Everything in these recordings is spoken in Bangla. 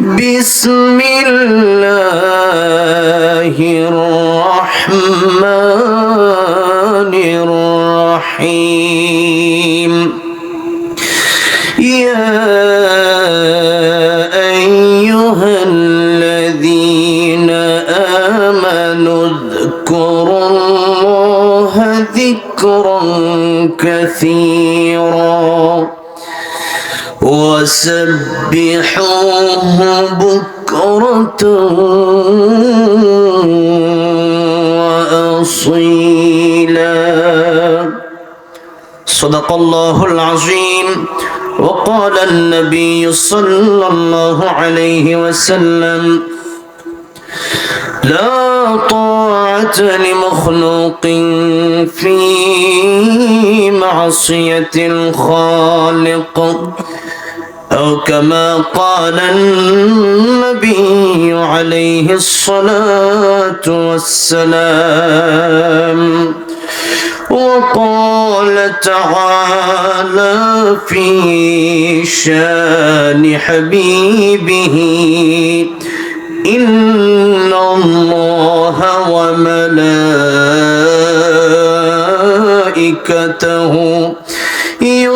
بسم الله الرحمن الرحيم يا أيها الذين آمنوا اذكروا الله ذكرا كثيرا وسبحوه بكرة وأصيلا. صدق الله العظيم. وقال النبي صلى الله عليه وسلم لا طاعة لمخلوق في معصية الخالق أو كما قال النبي عليه الصلاة والسلام وقال تعالى في شان حبيبه إن الله وملائكته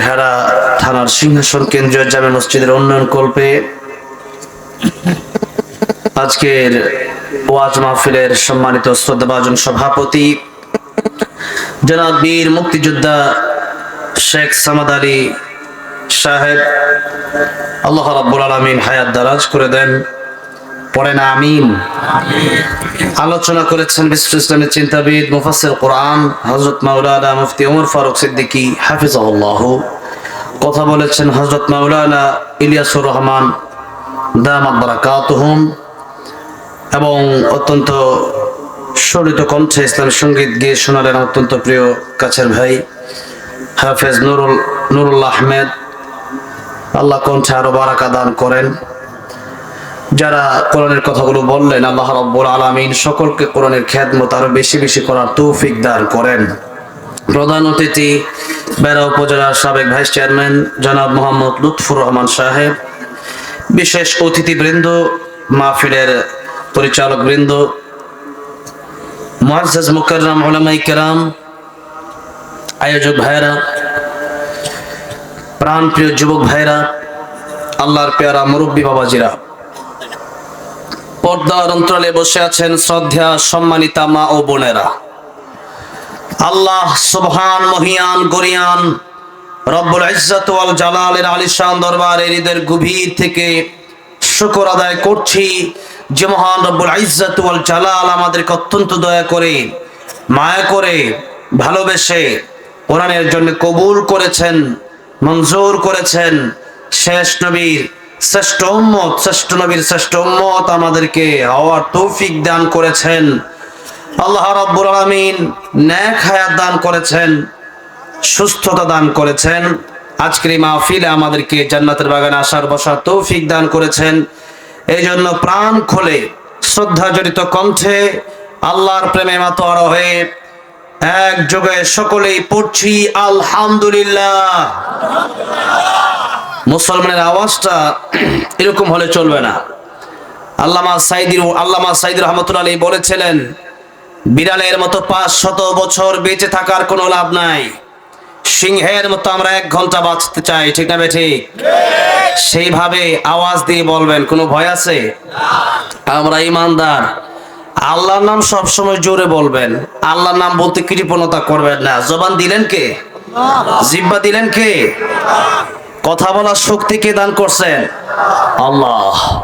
ভেড়া থানার সিংহাসন কেন্দ্রীয় জামে মসজিদের উন্নয়ন কল্পে আজকের ওয়াজ মাহফিলের সম্মানিত শ্রদ্ধাভাজন সভাপতি জনাব বীর মুক্তিযোদ্ধা শেখ সামাদ আলী সাহেব, আল্লাহ রাব্বুল আলামিন হায়াত দারাজ করে দেন। পড়েন আমিন। আলোচনা করেছেন বিশ্ব ইসলামের চিন্তাবিদ মুফাসসির কোরআন হযরত মাওলানা মুফতি ওমর ফারুক সিদ্দিকী, হাফিজাহুল্লাহ। কথা বলেছেন হযরত মাওলানা ইলিয়াসুর রহমান দামাত বারাকাতুহুম, এবং অত্যন্ত সলিত কণ্ঠে ইসলাম সংগীত গিয়ে শোনালেন অত্যন্ত প্রিয় কাছের ভাই, হাফেজ নুরুল নুরুল্লাহ আহমেদ। আল্লাহ কণ্ঠে আরও বারাকা দান করেন। যারা কোরআনের কথাগুলো বললেন, আল্লাহ রব্বুল আলমিন সকলকে কোরআনের খ্যাতমত আরও বেশি বেশি করার তৌফিক দান করেন। প্রধান অতিথি বেড়া উপজেলার সাবেক ভাইস চেয়ারম্যান জনাব মোহাম্মদ লুৎফুর রহমান সাহেব, বিশেষ অতিথিবৃন্দ, মাহফিলের পরিচালক বৃন্দ মুআজ্জাজ মুকাররম উলামায়ে কেরাম, আয়োজক ভাইরা প্রাণপ্রিয় যুবক ভাইরা আল্লাহর পেয়ারা মুরব্বী বাবাজিরা পর্দার অন্তরালে বসে আছেন শ্রদ্ধা সম্মানিতা মা ও বোনেরা। আল্লাহ সুবহান, মহিয়ান, গরিয়ান, রব্বুল ইজ্জত ওয়াল জালালের আলিশান দরবারের ঈদের গভীর থেকে শুকর আদায় করছি যে মহান রব্বুল ইজ্জত ওয়াল জালাল আমাদেরকে অত্যন্ত দয়া করে, মায়া করে, ভালোবেসে কোরআনের জন্য কবুল করেছেন, মঞ্জুর করেছেন শেষ নবীর শ্রেষ্ঠ উম্মত, শ্রেষ্ঠ নবীর শ্রেষ্ঠ উম্মত আমাদেরকে হওয়ার তৌফিক দান করেছেন। আল্লাহ রাব্বুল ন্যাক হায়াত দান করেছেন, সুস্থতা দান করেছেন। আজকের এই মাহফিলে আমাদেরকে জান্নাতের বাগানে আসার, বসার তৌফিক দান করেছেন। এই জন্য প্রাণ খোলে শ্রদ্ধা জড়িত কণ্ঠে আল্লাহর প্রেমে মাতোয়ারা হয়ে এক যোগে সকলেই পড়ছি, আলহামদুলিল্লাহ। মুসলমানের আওয়াজটা এরকম হলে চলবে না। আল্লামা সাইদির, আল্লামা সাইদ রহমতুল্লাহ আলী বলেছিলেন, বিড়ালের মতো পাঁচ শত বছর বেঁচে থাকার কোনো লাভ নাই। সিংহের মতো আমরা এক ঘণ্টা বাঁচতে চাই, ঠিক না ঠিক? সেইভাবে আওয়াজ দিয়ে বলবেন, কোনো ভয় আছে? আমরা ইমানদার। আল্লাহর নাম সবসময় জোরে বলবেন। আল্লাহর নাম বলতে কৃপণতা করবেন না। জবান দিলেন কে? জিব্বা দিলেন কে? কথা বলার শক্তি কে দান করছেন? আল্লাহ।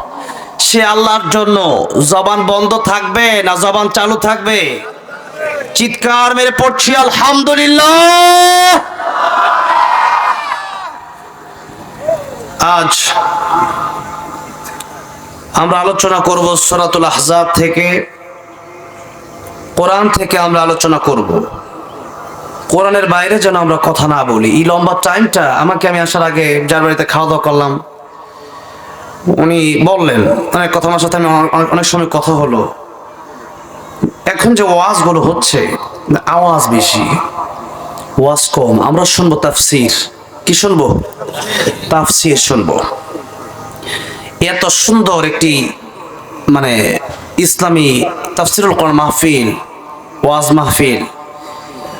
সে আল্লাহর জন্য জবান বন্ধ থাকবে না জবান চালু থাকবে? চিৎকার মেরে পড়ছি, আলহামদুলিল্লাহ। আজ আমরা আলোচনা করব সরাতুল আহজাব থেকে, কোরআন থেকে আমরা আলোচনা করব। কোরআনের বাইরে যেন আমরা কথা না বলি। এই লম্বা টাইমটা আমাকে আমি আসার আগে যার বাড়িতে খাওয়া দাওয়া করলাম, উনি বললেন, অনেক কথা আমার সাথে, আমি অনেক- সময় কথা হলো। এখন যে ওয়াজগুলো হচ্ছে, আওয়াজ বেশি, ওয়াজ কম। আমরা শুনব তাফসির। কি শুনব? তাফসির শুনব। এত সুন্দর একটি মানে ইসলামী তাফসিরুল কোরআন মাহফিল, ওয়াজ মাহফিল।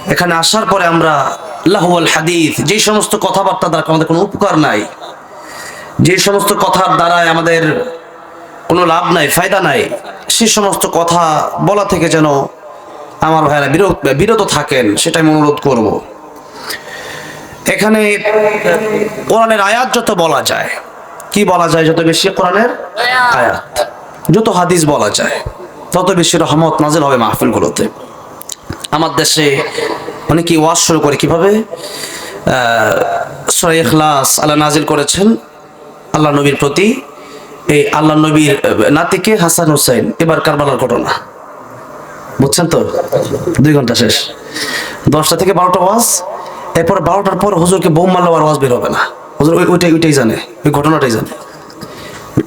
এখানে আসার পরে আমরা লাহুয়াল হাদিস যে সমস্ত কথাবার্তা দ্বারা আমাদের কোনো উপকার নাই যে সমস্ত কথার দ্বারায় আমাদের কোনো লাভ নাই ফায়দা নাই সে সমস্ত কথা বলা থেকে যেন আমার ভাইয়েরা বিরত বিরত থাকেন সেটাই আমি অনুরোধ করব। এখানে কোরআনের আয়াত যত বলা যায় কি বলা যায় যত বেশি কোরআনের? আয়াত। যত হাদিস বলা যায় তত বেশি রহমত নাজিল হবে মাহফিলগুলোতে। আমার দেশে অনেকেই ওয়াজ শুরু করে কীভাবে? ইখলাস আল্লাহ নাজিল করেছেন আল্লাহ নবীর প্রতি। এই আল্লাহ নবীর নাতিকে হাসান হুসাইন। এবার কারবালার ঘটনা। বুঝছেন তো? দুই ঘণ্টা শেষ। দশটা থেকে বারোটা ওয়াজ। এরপর বারোটার পর হুজুরকে বোম মারলে ওয়াজ বের হবে না। হুজুর ওই- ওইটাই ওইটাই জানে। ওই ঘটনাটাই জানে।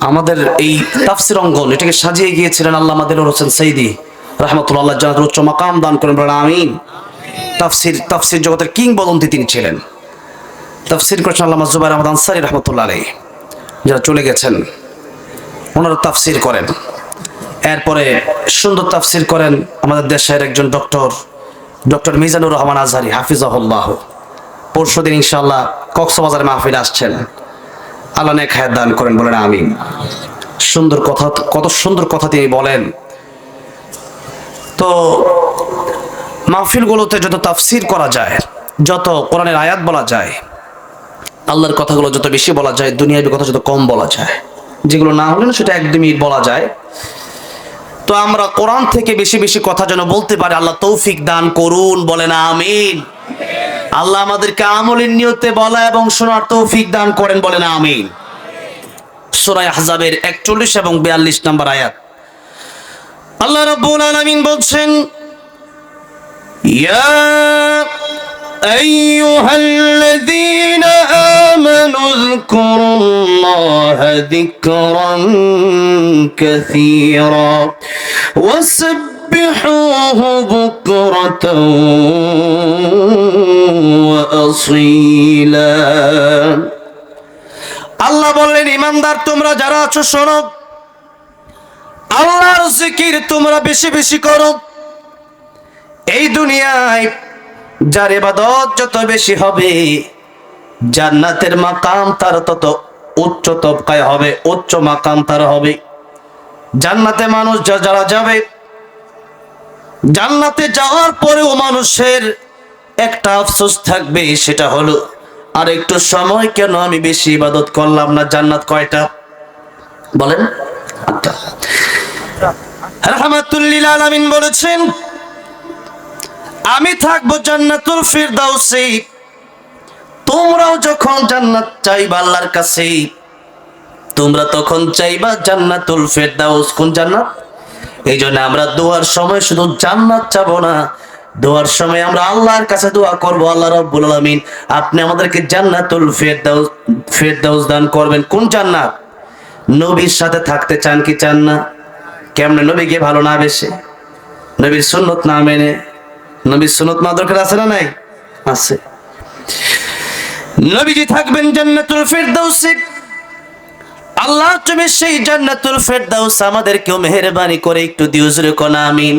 আমাদের এই তাফসির অঙ্গন, এটাকে সাজিয়ে গিয়েছিলেন আল্লাহ আমাদের হোসেন সৈদি রহমতুল্লাহ জানাত উচ্চ মাকাম দান করেন বলেন, আমিন। তাফসির তাফসির জগতের কিংবদন্তি তিনি ছিলেন। তাফসির করেছেন আল্লাহ জুবাইর আহমদ আনসারি রহমতুল্লাহ আলী যারা চলে গেছেন, ওনারা তাফসির করেন। এরপরে সুন্দর তাফসির করেন আমাদের দেশের একজন ডক্টর ডক্টর মিজানুর রহমান আজহারি, হাফিজাহুল্লাহ। পরশু দিন ইনশাল্লাহ কক্সবাজারে মাহফিল আসছেন। আল্লাহ নেক হায়াত দান করেন বলেন, আমিন। সুন্দর কথা কত সুন্দর কথা তিনি বলেন। তো মাহফিলগুলোতে যত তাফসির করা যায়, যত কোরআনের আয়াত বলা যায়, আল্লাহর কথাগুলো যত বেশি বলা যায় দুনিয়ার কথা যত কম বলা যায়, যেগুলো না হলে না সেটা একদমই বলা যায়। তো আমরা কোরআন থেকে বেশি বেশি কথা যেন বলতে পারি, আল্লাহ তৌফিক দান করুন, বলেন আমিন। আল্লাহ আমাদেরকে আমলের নিয়তে বলা এবং শোনার তৌফিক দান করেন, বলেন আমিন। সূরা আহজাবের 41 এবং 42 নম্বর আয়াত। আল্লাহ রাব্বুল আলামিন বলছেন ইয়া أيها الذين آمنوا اذكروا الله ذكرا كثيرا وسبحوه بكرة وأصيلا আল্লাহ বললেন ইমানদার তোমরা যারা আছো শোনো আল্লাহর জিকির তোমরা বেশি বেশি করো। এই দুনিয়ায় যার ইবাদত যত বেশি হবে, জান্নাতের মাকাম তার তত উচ্চ তবকায় হবে, উচ্চ মাকাম তার হবে। জান্নাতে মানুষ যা- যারা যাবে, জান্নাতে যাওয়ার পরেও মানুষের একটা আফসোস থাকবে, সেটা হলো আর একটু সময় কেন আমি বেশি ইবাদত করলাম না জান্নাত কয়টা? বলেন। রহমাতুল্লিল আলামিন বলেছেন, আমি থাকব জান্নাতুল ফিরদাউসে। তোমরাও যখন জান্নাত চাইবা আল্লাহর কাছে, তোমরা তখন চাইবা জান্নাতুল ফেরদাউস। কোন জান্নাত? এই জন্য আমরা দোয়ার সময় শুধু জান্নাত চাবো না, দোয়ার সময় আমরা আল্লাহর কাছে দোয়া করব, আল্লাহ রাব্বুল আলামিন আপনি আমাদেরকে জান্নাতুল ফেরদাউস ফেরদাউস দান করবেন। কোন জান্নাত? নবীর সাথে থাকতে চান কি চান না? কেমনে নবীকে ভালো না বেশে? নবীর সুন্নত না মেনে? নবীর সুন্নত না দরকার আছে না নাই? আছে। নবীজি থাকবেন জান্নাতুল ফেরদাউসে। আল্লাহ তুমি সেই জান্নাতুল ফেরদাউস আমাদেরকেও মেহেরবানি করে একটু দিও, জোরে কোনা, আমিন।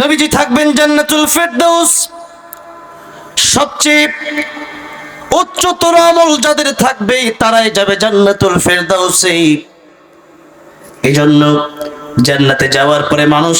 নবীজি থাকবেন জান্নাতুল ফেরদাউস। সবচেয়ে উচ্চতর আমল যাদের থাকবে তারাই যাবে জান্নাতুল ফেরদাউসে এই জন্য জান্নাতে যাওয়ার পরে মানুষ